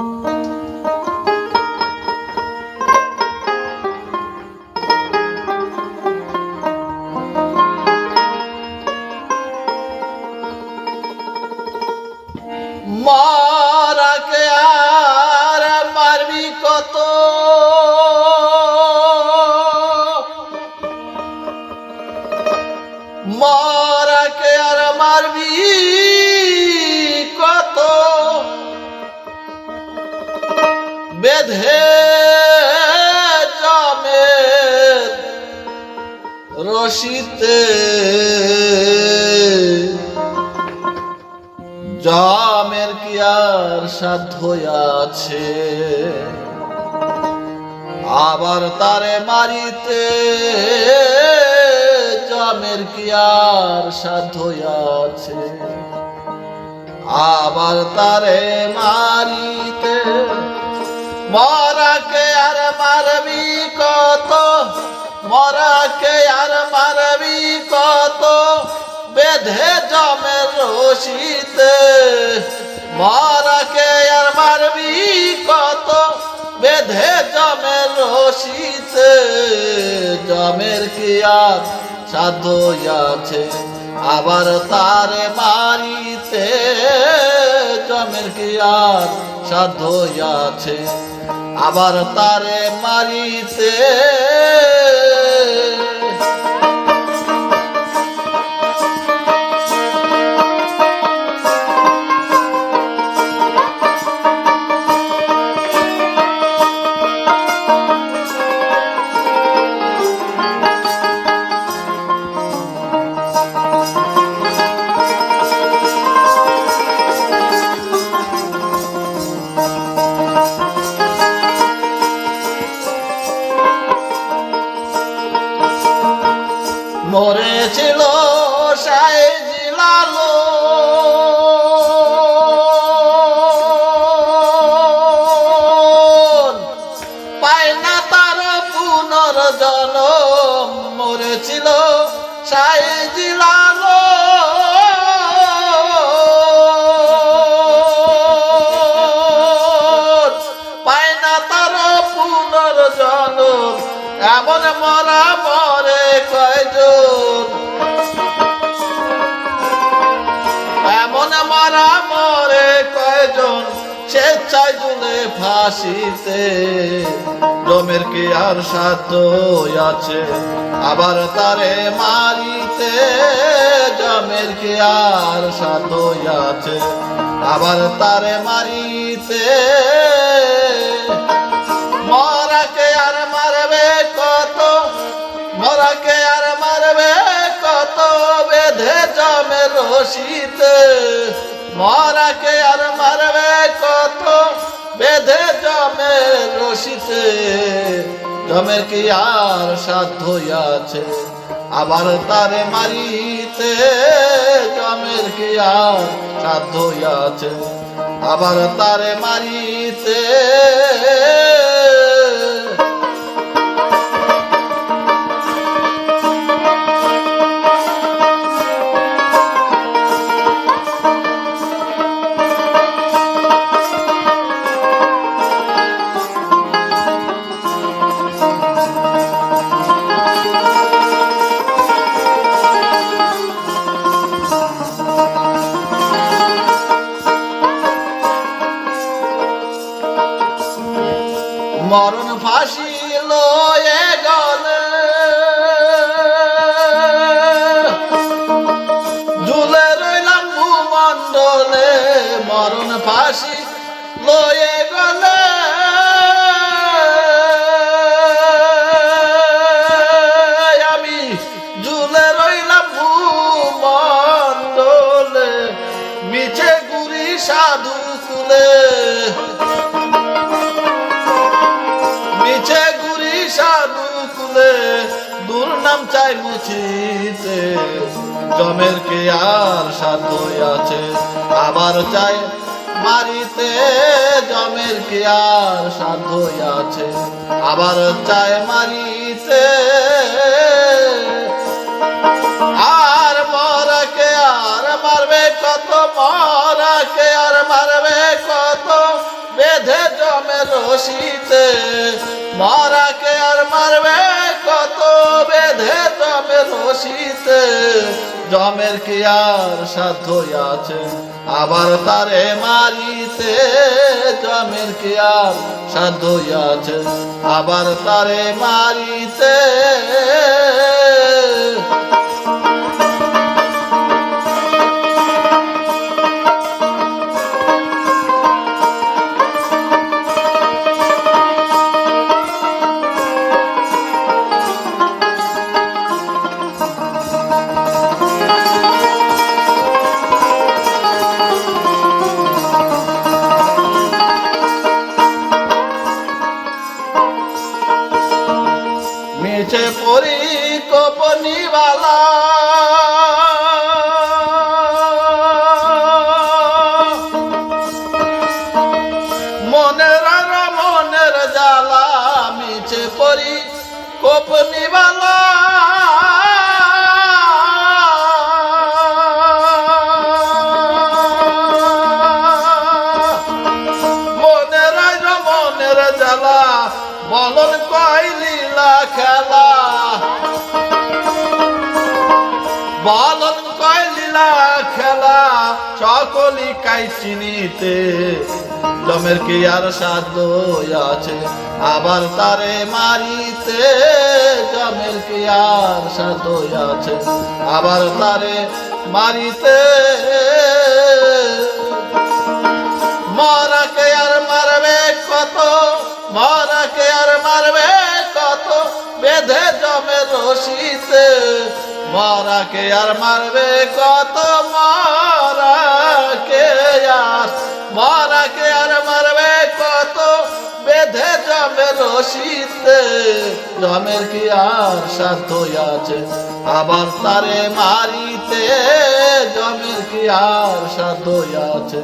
মারাকে বেধে জামের রশিতে জামের কি আর সাধ্য আছে? আবার তারে মারিতে জামের কি আর সাধ্য আছে? আবার তারে মারিতে মরাকে আর মারবি কত? মরাকে আর মারবি কত? বেধে জমের রশিতে। মরাকে আর মারবি কত? বেধে জমের রশিতে। জমের কি আর সাধ্য আছে? আবার তারে মারিতে। জমের কি আর সাধ্য আছে? আবার তারে মারিতে কয়জন স্বেচ্ছায় জুলে ফাঁসিতে। জমের কি আর সাধ্য আছে? আবার তারে মারিতে জমের কি আর সাধ্য আছে? আবার তারে মারিতে মরাকে আর মারবে কত? মরাকে আর মারবে কত? বেধে জমে রশিতে। মরাকে আর মারবে বেধে জমে রশিতে, জমের কি আর সাধ্য আছে? আবার তারে মারিতে জমের কি আর সাধ্য আছে? আবার তারে মারিতে সাধু কুলে দুর্নাম চাই মুছিতে জমের কে আর সাধ্য আছে, আবার চাই মারিতে। জমের কে আর সাধ্য আছে, আবার চাই মারিতে। আর মরাকে আর মারবে কত মরাকে আর মারবে কত, বেঁধে জমের রশিতে। মরাকে জমের কি আর সাধ্য আছে? আবার তারে মারিতে জমের কি আর সাধ্য আছে? আবার তারে মারিতে মিছে পরি কপনিবালা মনের মনের জ্বালা মিছে পরি কপনিবালা মনের মনের জ্বালা বলন কইলিলা খেলা? বলন কইলিলা খেলা? সকলি কাই চিনিতে জমের কি আর সাধ্য আছে? আবার তারে মারিতে জমের কি আর সাধ্য আছে? আবার তারে মারিতে রশিতে মরাকে আর মারবে কত, মরাকে আর মরাকে আর মারবে কত, বেঁধে জমে রশিতে। জমের কি আর সাধ্য আছে? আবার তারে মারিতে জমের কি আর সাধ্য আছে?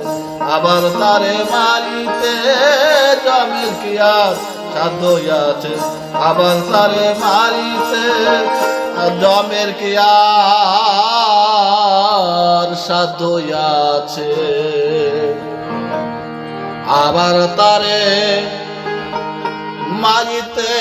আবার তারে মারিতে জমের কি আর সাধ্য আছে আবার তারে মারিতে জমের কি আর সাধ্য আছে আবার তারে মারিতে